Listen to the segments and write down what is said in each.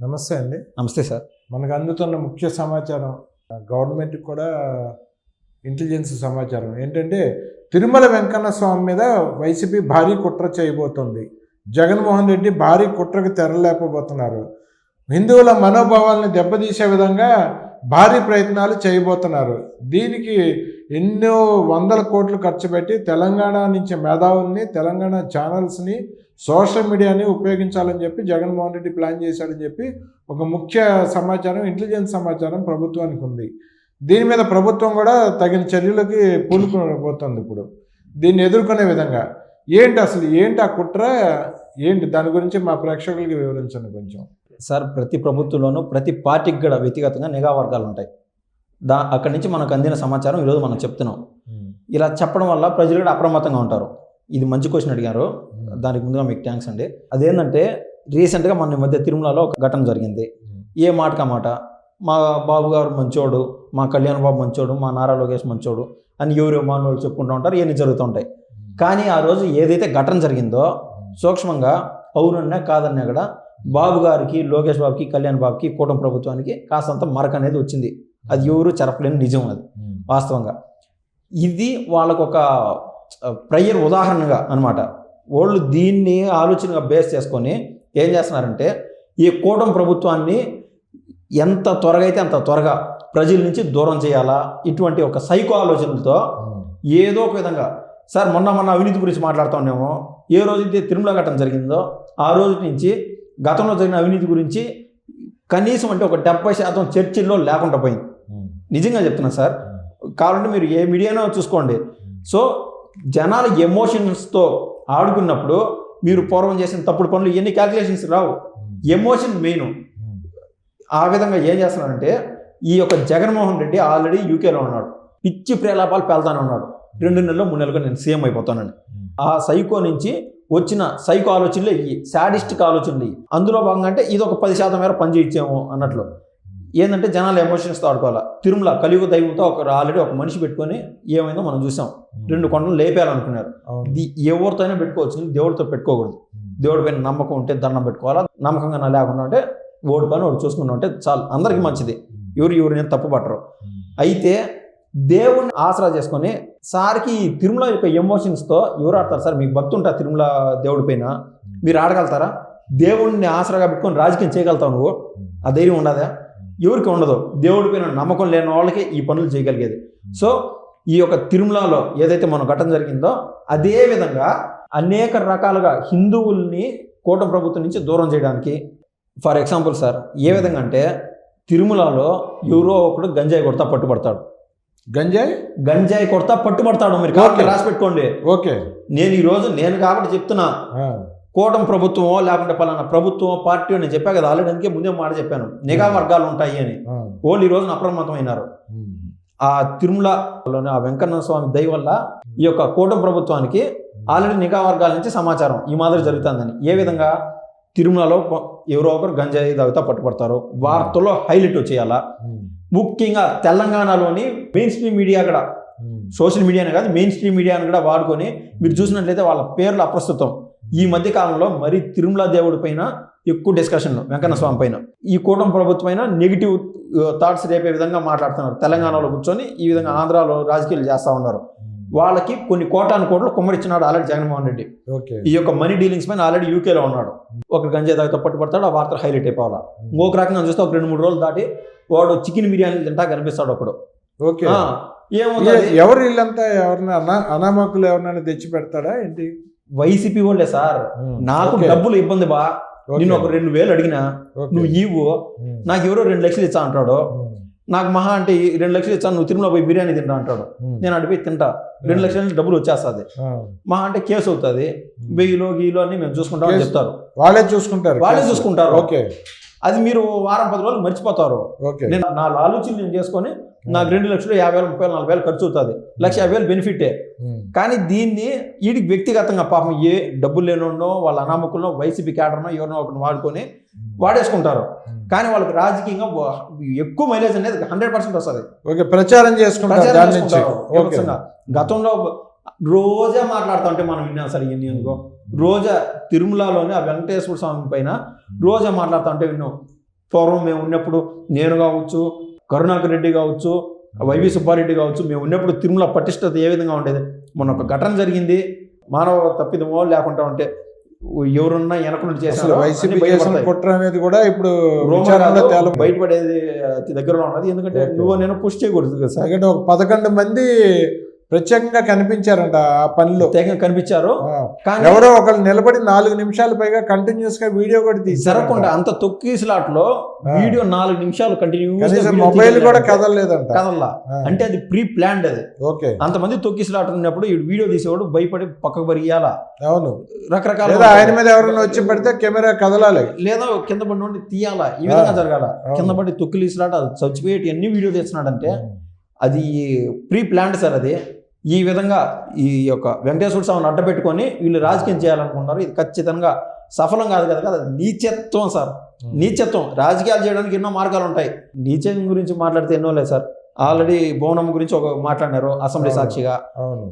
నమస్తే అండి. నమస్తే సార్. మనకు అందుతున్న ముఖ్య సమాచారం గవర్నమెంట్ కూడా ఇంటెలిజెన్స్ సమాచారం. ఏంటంటే తిరుమల వెంకన్న స్వామి మీద వైసీపీ భారీ కుట్ర చేయబోతోంది. జగన్మోహన్ రెడ్డి భారీ కుట్రకు తెరలేకపోతున్నారు హిందువుల మనోభావాలను దెబ్బతీసే విధంగా భారీ ప్రయత్నాలు చేయబోతున్నారు. దీనికి ఎన్నో వందల కోట్లు ఖర్చు పెట్టి తెలంగాణ నుంచి మేధావుల్ని తెలంగాణ ఛానల్స్ని సోషల్ మీడియాని ఉపయోగించాలని చెప్పి జగన్మోహన్ రెడ్డి ప్లాన్ చేశాడని చెప్పి ఒక ముఖ్య సమాచారం ఇంటెలిజెన్స్ సమాచారం ప్రభుత్వానికి ఉంది. దీని మీద ప్రభుత్వం కూడా తగిన చర్యలకి పూనుకోబోతుంది ఇప్పుడు. దీన్ని ఎదుర్కొనే విధంగా. ఏంటి అసలు ఏంటి ఆ కుట్ర? ఏంటి? దాని గురించి మా ప్రేక్షకులకి వివరించండి కొంచెం. సార్ ప్రతి ప్రభుత్వంలోనూ ప్రతి పార్టీకి కూడా వ్యక్తిగతంగా నిఘా వర్గాలు ఉంటాయి. దా అక్కడి నుంచి మనకు అందిన సమాచారం ఈరోజు మనం చెప్తున్నాం. ఇలా చెప్పడం వల్ల ప్రజలు కూడా అప్రమత్తంగా ఉంటారు. ఇది మంచి క్వశ్చన్ అడిగారు. దానికి ముందుగా మీకు థ్యాంక్స్ అండి. అదేంటంటే రీసెంట్గా మన మధ్య తిరుమలలో ఒక ఘటన జరిగింది. ఏ మాటకా మాట? మా బాబు గారు మంచోడు మా కళ్యాణ్ బాబు మంచోడు మా నారా లోకేష్ మంచోడు అని ఎవరు మానవులు చెప్పుకుంటూ ఉంటారు ఇవన్నీ జరుగుతుంటాయి కానీ ఆ రోజు ఏదైతే ఘటన జరిగిందో సూక్ష్మంగా అవునన్నా కాదన్నా కూడా బాబు గారికి లోకేష్ బాబుకి కళ్యాణ్ బాబుకి కూటమి ప్రభుత్వానికి కాస్తంత మరక అనేది వచ్చింది. అది ఎవరు చెరపలేని నిజం అది. వాస్తవంగా. ఇది వాళ్ళకు ఒక ప్రయర్ ఉదాహరణగా అన్నమాట. వాళ్ళు దీన్ని ఆలోచనగా బేస్ చేసుకొని ఏం చేస్తున్నారంటే ఈ కూటమి ప్రభుత్వాన్ని ఎంత త్వరగా అయితే అంత త్వరగా ప్రజల నుంచి దూరం చేయాలా ఇటువంటి ఒక సైకో ఆలోచనలతో ఏదో ఒక విధంగా సార్ మొన్న మొన్న అవినీతి గురించి మాట్లాడుతూ ఉన్నామో. ఏ రోజైతే తిరుమల ఘటన జరిగిందో ఆ రోజు నుంచి గతంలో జరిగిన అవినీతి గురించి కనీసం అంటే ఒక డెబ్బై శాతం చర్చిల్లో లేకుండా పోయింది. నిజంగా చెప్తున్నా సార్. కావాలంటే మీరు ఏ మీడియానో చూసుకోండి. సో జనాల ఎమోషన్స్తో ఆడుకున్నప్పుడు మీరు పూర్వం చేసిన తప్పుడు పనులు ఎన్ని క్యాల్కులేషన్స్ రావు. Emotion main. ఆ విధంగా ఏం చేస్తున్నారంటే ఈ యొక్క జగన్మోహన్ రెడ్డి ఆల్రెడీ యూకేలో ఉన్నాడు. పిచ్చి ప్రేలాపాలు పెళ్తానే ఉన్నాడు. రెండు నెలలు మూడు నెలలుగా నేను సీఎం అయిపోతానని. ఆ సైకో నుంచి వచ్చిన సైకో ఆలోచనలే ఇవి శాడిస్టిక్ ఆలోచనలు ఇవి అందులో భాగంగా అంటే ఇది ఒక పది శాతం మేర పనిచేయించాము అన్నట్లు. ఏంటంటే జనాల ఎమోషన్స్తో ఆడుకోవాలి? తిరుమల కలియుగ దైవంతో ఒక ఆల్రెడీ ఒక మనిషి పెట్టుకొని ఏమైందో మనం చూసాం. రెండు కొండలు లేపేయాలనుకున్నారు ఇది ఎవరితో అయినా పెట్టుకోవచ్చు దేవుడితో పెట్టుకోకూడదు. దేవుడి పైన నమ్మకం ఉంటే దండం పెట్టుకోవాలా? నమ్మకంగా నా లేకుండా ఉంటే ఓడి పని వాడు చూసుకుని ఉంటే చాలు. అందరికీ మంచిది. ఎవరు ఎవరు నేను తప్పు పట్టరు. అయితే దేవుణ్ణి ఆసరా చేసుకొని సార్కి ఈ తిరుమల యొక్క ఎమోషన్స్తో ఎవరు ఆడతారు? సార్ మీకు భక్తి ఉంటా తిరుమల దేవుడి పైన? మీరు ఆడగలుగుతారా? దేవుణ్ణి ఆసరాగా పెట్టుకొని రాజకీయం చేయగలుగుతావు నువ్వు? ఆ ధైర్యం ఉండదా? ఎవరికి ఉండదు. దేవుడి పైన నమ్మకం లేని వాళ్ళకి ఈ పనులు చేయగలిగేది. సో ఈ యొక్క తిరుమలలో ఏదైతే మన ఘటన జరిగిందో అదే విధంగా అనేక రకాలుగా హిందువుల్ని కూటమి ప్రభుత్వం నుంచి దూరం చేయడానికి ఫర్ ఎగ్జాంపుల్ సార్ ఏ విధంగా అంటే తిరుమలలో ఎవరో ఒకడు గంజాయి కొడతా పట్టుబడతాడు. గంజాయి? గంజాయి కొడతా పట్టుబడతాడు మీరు కాబట్టి. రాసి పెట్టుకోండి. ఓకే. నేను ఈ రోజు నేను కాబట్టి చెప్తున్నా. కూటమి ప్రభుత్వమో లేకుంటే పలానా ప్రభుత్వమో పార్టీ నేను చెప్పా కదా ఆల్రెడీ అందుకే ముందే మాట చెప్పాను. నిఘా వర్గాలు ఉంటాయి అని. వాళ్ళు ఈ రోజున అప్రమత్తమైనారు. ఆ తిరుమలలోని ఆ వెంకన్న స్వామి దయ వల్ల ఈ యొక్క కూటమి ప్రభుత్వానికి ఆల్రెడీ నిఘా వర్గాల నుంచి సమాచారం ఈ మాదిరి జరుగుతుందని. ఏ విధంగా తిరుమలలో ఎవరో ఒకరు గంజాయి తాగుతా పట్టుబడతారు. వార్తల్లో హైలైట్ వచ్చేయాలా? ముఖ్యంగా తెలంగాణలోని మెయిన్ స్ట్రీమ్ మీడియా కూడా సోషల్ మీడియానే కాదు మెయిన్ స్ట్రీమ్ మీడియాను కూడా వాడుకొని మీరు చూసినట్లయితే వాళ్ళ పేర్లు అప్రస్తుతం. ఈ మధ్య కాలంలో మరి తిరుమల దేవుడి పైన ఎక్కువ డిస్కషన్లు వెంకన్న స్వామి పైన. ఈ కూటమి ప్రభుత్వం పైన నెగిటివ్ థాట్స్ రేపే విధంగా మాట్లాడుతున్నారు. తెలంగాణలో కూర్చొని ఈ విధంగా ఆంధ్రాలో రాజకీయాలు చేస్తూ ఉన్నారు. వాళ్ళకి కొన్ని కోటాను కోట్లు కుమ్మరిచ్చినాడు ఆల్రెడీ జగన్మోహన్ రెడ్డి. ఓకే ఈ యొక్క మనీ డీలింగ్స్ పైన ఆల్రెడీ యూకేలో ఉన్నాడు. ఒక గంజాయి దాగితో పట్టుబడతాడు ఆ వార్తలు హైలైట్ అయిపోవాలా. ఇంకొక రకంగా చూస్తే ఒక రెండు మూడు రోజులు దాటి వాడు చికెన్ బిర్యానీ తింటా కనిపిస్తాడు ఒకడు ఓకే ఏమవుతుంది? ఎవరు వీళ్ళంతా ఎవరిని అనా అనామకులు ఎవరినైనా తెచ్చి పెడతాడా ఏంటి? వైసీపీ వాళ్ళే సార్ నాకు ఓకే. డబ్బులు ఇబ్బంది బా. నిన్ను ఒక రెండు వేలు అడిగినా. నువ్వు ఇవ్వు ఉమ్. నాకు ఎవరో రెండు లక్షలు ఇచ్చా అంటాడు ఉమ్. నాకు మహా అంటే రెండు లక్షలు ఇచ్చాను నువ్వు తిరుమల పోయి బిర్యానీ తింటా అంటాడు. నేను అడిపోయి తింటా రెండు లక్షల డబ్బులు వచ్చేస్తుంది ఆ. మహా అంటే కేసు అవుతుంది వెయ్యిలో గీలో అని మేము చూసుకుంటామని కేసు- చెప్తారు వాళ్ళే చూసుకుంటారు వాళ్ళే. చూసుకుంటారు. ఓకే అది మీరు వారం పది రోజులు మర్చిపోతారు నేను నా ఆలోచన నేను చేసుకొని నాకు రెండు లక్షలు యాభై వేలు ముప్పై వేలు నలభై వేలు ఖర్చు అవుతుంది. లక్ష యాభై వేలు బెనిఫిటే. కానీ దీన్ని వీడికి వ్యక్తిగతంగా పాపం ఏ డబ్బులు లేనో వాళ్ళ అనామకుల్లో వైసీపీ క్యాడర్నో ఎవరినో ఒకరిని వాడుకొని వాడేసుకుంటారు. కానీ వాళ్ళకి రాజకీయంగా ఎక్కువ మైలేజ్ అనేది హండ్రెడ్ పర్సెంట్ వస్తుంది. ఓకే ప్రచారం చేసుకుంటారు. గతంలో రోజా మాట్లాడుతూ ఉంటే మనం విన్నాం సార్ ఇవన్నీ అనుకో రోజా తిరుమలలోని ఆ వెంకటేశ్వర స్వామి పైన రోజా మాట్లాడుతూ ఉంటే విన్నాం. పూర్వం మేము ఉన్నప్పుడు నేను కావచ్చు కరుణాకర్ రెడ్డి కావచ్చు వైవి సుబ్బారెడ్డి కావచ్చు మేము ఉన్నప్పుడు తిరుమల పటిష్టత ఏ విధంగా ఉండేది? మొన్న ఒక ఘటన జరిగింది మానవ తప్పిదమో లేకుండా ఉంటే ఎవరున్నా వెనక నుండి అసలు చేశారో వైసీపీ అన్ని చేసిన. కుట్ర అనేది కూడా ఇప్పుడు బయటపడేది దగ్గరలో ఉన్నది. ఎందుకంటే. నువ్వు నేను పుష్ చేయకూడదు ఒక పదకొండు మంది ప్రత్యేకంగా కనిపించారంట ఆ పనిలో. తెగ కనిపించారు. కానీ ఎవరో ఒకళ్ళు నిలబడి నాలుగు నిమిషాల పైగా కంటిన్యూస్గా వీడియో కూడా తీశారంట. జరగకుండా అంత తొక్కిసలాట్లో ఆ. వీడియో నాలుగు నిమిషాలు కంటిన్యూ కనీసం మొబైల్ కూడా కదలలేదంట. కదల్లా. అంటే అది ప్రీ ప్లాన్డ్ అది. ఓకే. అంతమంది తొక్కిసలాట ఉన్నప్పుడు ఈ వీడియో తీసేవాడు భయపడి పక్కకు పరిగెయాలా అవును. రకరకాల ఆయన మీద ఎవరైనా వచ్చి పడితే కెమెరా కదలాలి. లేదా కింద పడి నుండి తీయాలా? ఈ విధంగా. జరగాల. కింద పడి తొక్కిలిసలాట అది చచ్చిపోయేటి ఎన్ని వీడియో తీస్తున్నాడంటే అది ప్రీ ప్లాన్డ్ సార్ అది. ఈ విధంగా ఈ యొక్క వెంకటేశ్వర స్వామిని అడ్డపెట్టుకొని వీళ్ళు రాజకీయం చేయాలనుకుంటున్నారు. ఇది ఖచ్చితంగా సఫలం కాదు కదా కదా? నీచత్వం సార్. నీచత్వం. రాజకీయాలు చేయడానికి ఎన్నో మార్గాలు ఉంటాయి. నీచం గురించి మాట్లాడితే ఎన్నో లేదు సార్. ఆల్రెడీ భవనం గురించి ఒక మాట్లాడినారు అసెంబ్లీ. సాక్షిగా.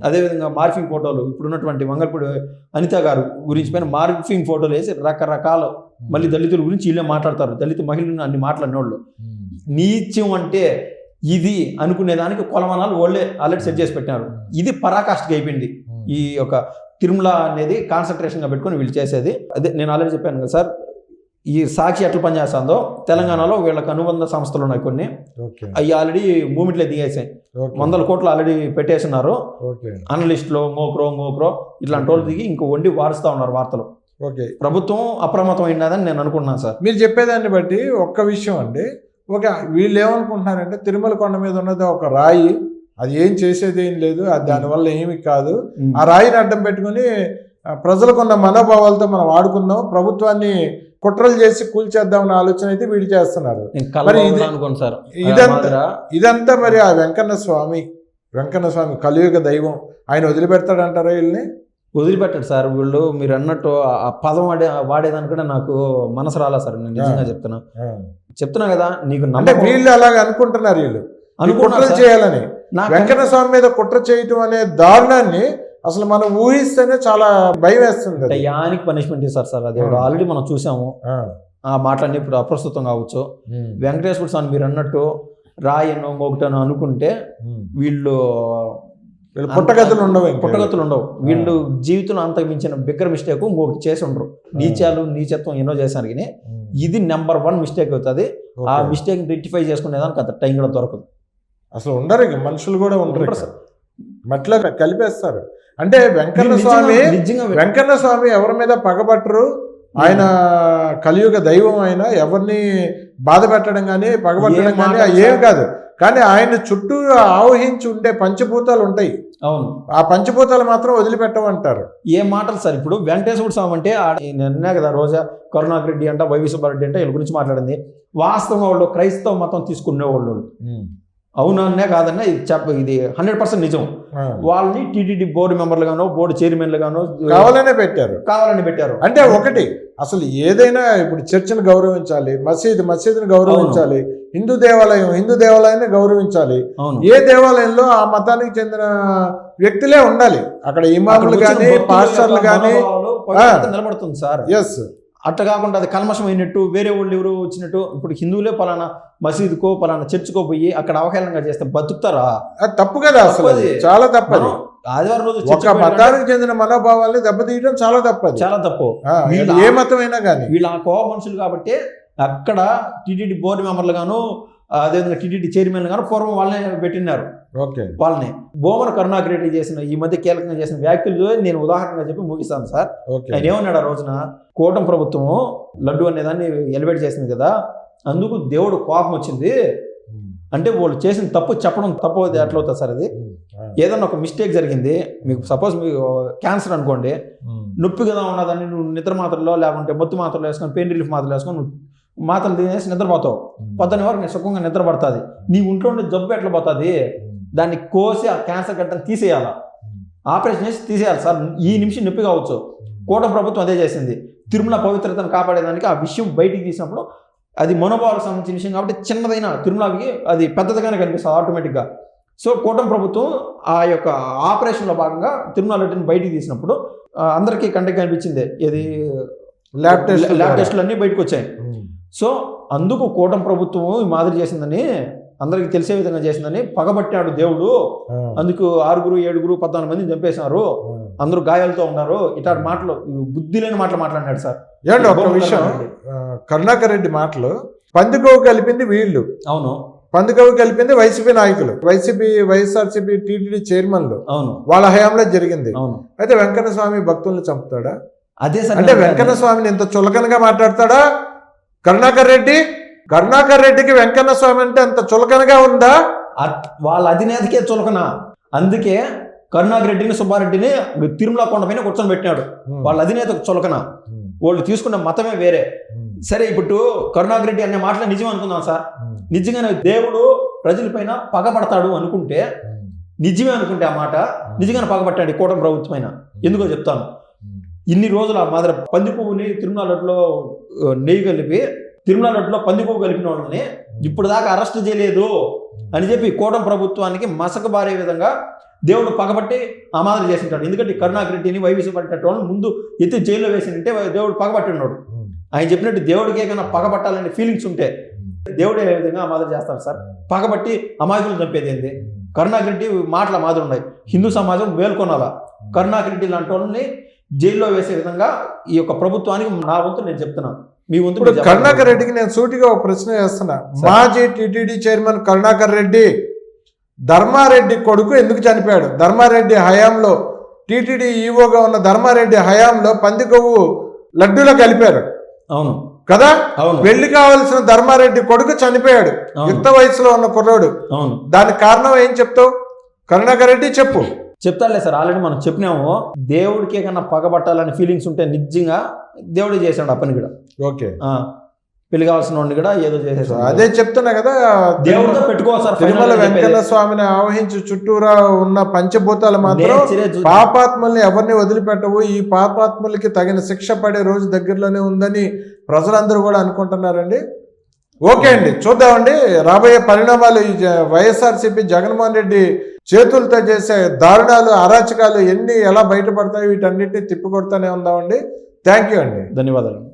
అదేవిధంగా మార్ఫింగ్ ఫోటోలు. ఇప్పుడున్నటువంటి మంగళపూడి అనిత గారు గురించి పైన మార్ఫింగ్ ఫోటోలు వేసి రకరకాల మళ్ళీ దళితుల గురించి వీళ్ళే మాట్లాడతారు. దళిత మహిళలను అన్ని మాట్లాడిన వాళ్ళు నీత్యం అంటే ఇది అనుకునేదానికి కొలమానాలు వాళ్ళే ఆల్రెడీ సెట్ చేసి పెట్టినారు. ఇది పరాకాష్ఠకి అయిపోయింది. ఈ యొక్క తిరుమల అనేది కాన్సన్ట్రేషన్గా పెట్టుకొని వీళ్ళు చేసేది. అదే నేను ఆల్రెడీ చెప్పాను కదా సార్ ఈ సాక్షి ఎట్లా పనిచేస్తుందో తెలంగాణలో వీళ్ళకి అనుబంధ సంస్థలు ఉన్నాయి కొన్ని. అవి ఆల్రెడీ మూమెంట్లో దిగేసాయి. వందల కోట్లు ఆల్రెడీ పెట్టేస్తున్నారు అనలిస్టులు ngokro ngokro ఇట్లాంటి వాళ్ళు దిగి ఇంకో వండి వారుస్తూ ఉన్నారు వార్తలు. ఓకే. ప్రభుత్వం అప్రమత్తం అయినదని నేను అనుకుంటున్నాను సార్. మీరు చెప్పేదాన్ని బట్టి ఒక్క విషయం అండి. ఒక వీళ్ళు ఏమనుకుంటున్నారంటే తిరుమల కొండ మీద ఉన్నది ఒక రాయి అది ఏం చేసేది ఏం లేదు అది దానివల్ల ఏమి కాదు. ఆ రాయిని అడ్డం పెట్టుకుని ప్రజలకున్న మనోభావాలతో మనం వాడుకుందాం ప్రభుత్వాన్ని కుట్రలు చేసి కూల్చేద్దామన్న ఆలోచన అయితే వీళ్ళు చేస్తున్నారు. మరి ఇదంతా- ఇదంతా మరి ఆ వెంకన్న స్వామి వెంకన్న స్వామి కలియుగ దైవం ఆయన వదిలిపెడతాడంటారా వీళ్ళని? వదిలిపెట్టాడు సార్. వీళ్ళు మీరు అన్నట్టు ఆ- ఆ పదం వాడే వాడేదానికంటే నాకు మనసు రాలా సార్. నేను నిజంగా చెప్తున్నా. చెప్తున్నా కదా నీకు అంటే వీళ్ళు అలాగ అనుకుంటున్నారు వీళ్ళు. సార్. చేయాలని. వెంకన్న స్వామి మీద కుట్ర చేయటం అనే దారుణాన్ని అసలు మనం ఊహిస్తేనే చాలా భయం వేస్తుంది అది. టయానికి పనిష్మెంట్ ఇస్తారు సార్. అది. ఆల్రెడీ మనం చూసాము. ఆ, మాటలన్నీ ఇప్పుడు అప్రస్తుతం కావచ్చు. వెంకటేశ్వర స్వామి మీరు అన్నట్టు రాయను ఇంకొకటను అనుకుంటే. వీళ్ళు వీళ్ళు పుట్టగతులు ఉండవు. పుట్టగతులు ఉండవు. వీళ్ళు జీవితంలో అంతకు మించిన బిగ్గర మిస్టేక్ ఇంకొకటి చేసి ఉండరు. నీచాలు నీచత్వం ఎన్నో చేశారు కానీ ఇది నెంబర్ వన్ మిస్టేక్ అవుతుంది ఆ. మిస్టేక్ రెక్టిఫై చేసుకునేదానికి అంత టైం కూడా దొరకదు అసలు ఉండరు ఇక మనుషులు కూడా ఉండరు. సార్. మట్లా కలిపేస్తారు అంటే వెంకన్న స్వామి వెంకన్న స్వామి ఎవరి మీద పగబట్టరు ఆయన కలియుగ దైవం ఆయన ఎవరిని బాధ పెట్టడం కానీ పగబట్టడం కానీ ఏం? కాదు కానీ ఆయన చుట్టూ ఆవహించి ఉండే పంచభూతాలు ఉంటాయి అవును. ఆ పంచభూతాలు మాత్రం వదిలిపెట్టమంటారు. ఏ మాటలు సార్ ఇప్పుడు? వెంకటేశ్వర స్వామి అంటే ఆ- నిన్నే కదా రోజా కరుణాకర్ రెడ్డి అంట వైవి సుబ్బారెడ్డి అంటే వీళ్ళ గురించి మాట్లాడింది. వాస్తవంగా వాళ్ళు క్రైస్తవ మతం తీసుకునే వాళ్ళు అవునన్నే కాదన్నా ఇది చెప్ప ఇది హండ్రెడ్ పర్సెంట్ నిజం. వాళ్ళని టీటీడీ బోర్డు మెంబర్లు గానో బోర్డు చైర్మన్లు గానో కావాలనే పెట్టారు. కావాలని పెట్టారు. అంటే ఒకటి అసలు ఏదైనా ఇప్పుడు చర్చిని గౌరవించాలి మసీద్ మసీదుని గౌరవించాలి హిందూ దేవాలయం హిందూ దేవాలయాన్ని గౌరవించాలి. ఏ దేవాలయంలో ఆ మతానికి చెందిన వ్యక్తులే ఉండాలి. అక్కడ ఇమాములు కానీ పాస్టర్లు కానీ నిలబడుతుంది సార్. ఎస్ అట్లా కాకుండా అది కల్మషం అయినట్టు వేరే వాళ్ళు ఎవరు వచ్చినట్టు ఇప్పుడు హిందువులే పలానా మసీదుకో పలానా చర్చికో పోయి అక్కడ అవహేళనగా చేస్తే బతుకుతారా? అది తప్పు కదా అసలు. చాలా తప్పది. ఆదివారం రోజు ఒక మతానికి చెందిన మనోభావాల్ని దెబ్బతీయడం చాలా తప్పది. చాలా తప్పు. వీళ్ళ- ఏ మతమైనా కానీ వీళ్ళు ఆ కోవ మనుషులు కాబట్టి అక్కడ టీటీడీ బోర్డు మెంబర్లు గాను అదేవిధంగా టీటీడీ చైర్మన్ గాను పూర్వం వాళ్ళనే పెట్టినారు. ఓకే. వాళ్ళని బోమన కరుణాకర్ రెడ్డి చేసిన ఈ మధ్య కీలకంగా చేసిన వ్యాఖ్యలు నేను ఉదాహరణగా చెప్పి ముగిస్తాను సార్. ఆయన ఏమన్నాడు ఆ రోజున? కూటమి ప్రభుత్వము లడ్డు అనేదాన్ని ఎలివేట్ చేసింది కదా అందుకు దేవుడు కోపం వచ్చింది. అంటే వాళ్ళు చేసిన తప్పు చెప్పడం తప్పు అది ఎట్లా అవుతుంది సార్ అది. ఏదన్నా ఒక మిస్టేక్ జరిగింది మీకు సపోజ్ మీకు క్యాన్సర్ అనుకోండి నొప్పి కదా ఉన్నదాన్ని నువ్వు నిద్ర మాత్రలో లేకుంటే మత్తు మాత్రలు వేసుకొని పెయిన్ రిలీఫ్ మాత్రలు వేసుకొని మాత్రలు తినేసి నిద్రపోతావు. ఉమ్, పొద్దున వరకు నీ సుఖంగా నిద్ర పడుతుంది నీ ఒంట్లో ఉండే జబ్బు ఎట్లా పోతుంది? దాన్ని కోసి ఆ క్యాన్సర్ గడ్డను తీసేయాలా? ఆపరేషన్ చేసి తీసేయాలి. సార్ ఈ నిమిషం నొప్పి కావచ్చు. కూటమి ప్రభుత్వం అదే చేసింది. తిరుమల పవిత్రతను కాపాడేదానికి ఆ విషయం బయటికి తీసినప్పుడు అది మనోభావాలకు సంబంధించిన విషయం కాబట్టి చిన్నదైన తిరుమలకి అది పెద్దదిగానే కనిపిస్తుంది ఆటోమేటిక్గా. సో కూటమి ప్రభుత్వం ఆ యొక్క ఆపరేషన్లో భాగంగా తిరుమల లడ్డుని బయటికి తీసినప్పుడు అందరికీ కంటికి కనిపించింది. ఇది ల్యాబ్ టెస్ట్ ల్యాబ్ టెస్టులు అన్నీ బయటకు వచ్చాయి. సో అందుకు కూటమి ప్రభుత్వం ఈ మాదిరి చేసిందని అందరికి తెలిసే విధంగా చేసిందని పగబట్టాడు దేవుడు. అందుకు ఆరుగురు ఏడుగురు పద్నాలుగు మందిని చంపేసినారు ఆ. అందరూ గాయాలతో ఉన్నారు. ఇట్లాంటి మాటలు బుద్ధి లేని మాటలు మాట్లాడినాడు సార్. ఏమండి ఒక విషయం. కరుణాకర్ రెడ్డి మాటలు పందికొవ్వు కలిపింది వీళ్ళు. అవును. పందికొవ్వు కలిపింది వైసీపీ నాయకులు. వైసీపీ వైఎస్ఆర్సీపీ టీటీడీ చైర్మన్లు. అవును. వాళ్ళ హయాంలో జరిగింది. అవును. అయితే వెంకన్న స్వామి భక్తుల్ని చంపుతాడా? అదే అంటే అనేది. స్వామిని ఇంత చులకనగా మాట్లాడతాడా? కరుణాకర్ రెడ్డి? కరుణాకర్ రెడ్డికి వెంకన్న స్వామి అంటే అంత చులకనగా ఉందా? వాళ్ళ అధినేతకే చులకన. అందుకే కరుణాకర్ రెడ్డిని సుబ్బారెడ్డిని తిరుమల కొండ పైన కూర్చొని పెట్టినాడు. వాళ్ళ అధినేతకు చులకన. వాళ్ళు తీసుకున్న మతమే వేరే. సరే ఇప్పుడు కరుణాకర్ రెడ్డి అనే మాటలు నిజం అనుకుందాం సార్. నిజంగానే దేవుడు ప్రజలపైన పగబడతాడు అనుకుంటే నిజమే అనుకుంటే ఆ మాట నిజంగానే పగబట్టాడు కూటమి ప్రభుత్వం అయినా ఎందుకో చెప్తాను. ఇన్ని రోజులు ఆ మాదిరి పంది పువ్వుని తిరుమల లడ్డులో ఆ, నెయ్యి కలిపి తిరుమల లడ్డులో పంది పువ్వు కలిపిన వాళ్ళని ఇప్పుడు దాకా అరెస్ట్ చేయలేదు అని చెప్పి ఈ కూటమి ప్రభుత్వానికి మసక బారే విధంగా దేవుడు పగబట్టి ఆ మాదిరి చేసింటాడు. ఎందుకంటే ఈ కరుణాకర్ రెడ్డిని వైవిసి వాళ్ళని ముందు ఎత్తి జైల్లో వేసింటే దేవుడు పగబట్టి ఉన్నాడు. ఆయన చెప్పినట్టు దేవుడికి ఏమైనా పగబట్టాలనే ఫీలింగ్స్ ఉంటే దేవుడు ఏ విధంగా ఆ మాదిరి చేస్తాడు సార్? పగబట్టి అమాయకులు చంపేది ఏంది? కరుణాకర్ రెడ్డి మాటల మాదిరి ఉన్నాయి. హిందూ సమాజం మేల్కొనాలా? కరుణాకర్ రెడ్డి లాంటి వాళ్ళని జైల్లో వేసే విధంగా ఈ యొక్క ప్రభుత్వానికి నా వంతు నేను చెప్తున్నాను. మీ ఇప్పుడు. కరుణాకర్ రెడ్డికి నేను సూటిగా ఒక ప్రశ్న వేస్తున్నా. సార్. మాజీ టీటీడీ చైర్మన్ కరుణాకర్ రెడ్డి ధర్మారెడ్డి కొడుకు ఎందుకు చనిపోయాడు? ధర్మారెడ్డి హయాంలో టీటీడీ ఈవోగా ఉన్న ధర్మారెడ్డి హయాంలో పంది కొవ్వు లడ్డూలో కలిపారు. అవును. కదా? అవును. పెళ్ళి కావాల్సిన ధర్మారెడ్డి కొడుకు చనిపోయాడు. యుక్త వయసులో ఉన్న కుర్రాడు. దానికి కారణం ఏం చెప్తావు? కరుణాకర్ రెడ్డి చెప్పు. చెప్తానులే సార్ ఆల్రెడీ మనం చెప్పినాము. దేవుడికే కన్నా పగబట్టాలని ఫీలింగ్స్ ఉంటే నిజంగా దేవుడే చేశాడు ఆ పని కూడా. ఓకే. ఆ, పెళ్ళి కావాల్సిన వాడిని కూడా ఏదో చేసేసాడు అదే చెప్తున్నా కదా దేవుడితో పెట్టుకోవాలి సార్ తిరుమల చెప్పేది. స్వామిని ఆవహించి చుట్టూరా ఉన్న పంచభూతాలు మాత్రం పాపాత్ముల్ని ఎవరిని వదిలిపెట్టవు. ఈ పాపాత్ములకి తగిన శిక్ష పడే రోజు దగ్గరలోనే ఉందని ప్రజలందరూ కూడా అనుకుంటున్నారండి. ఓకే అండి చూద్దామండి. రాబోయే పరిణామాలు ఈ జ- వైఎస్ఆర్సీపీ జగన్మోహన్ రెడ్డి చేతులతో చేసే దారుణాలు అరాచకాలు ఎన్ని ఎలా బయటపడతాయి వీటన్నిటిని తిప్పికొడుతూనే ఉందామండి. థ్యాంక్ యూ అండి. ధన్యవాదాలు.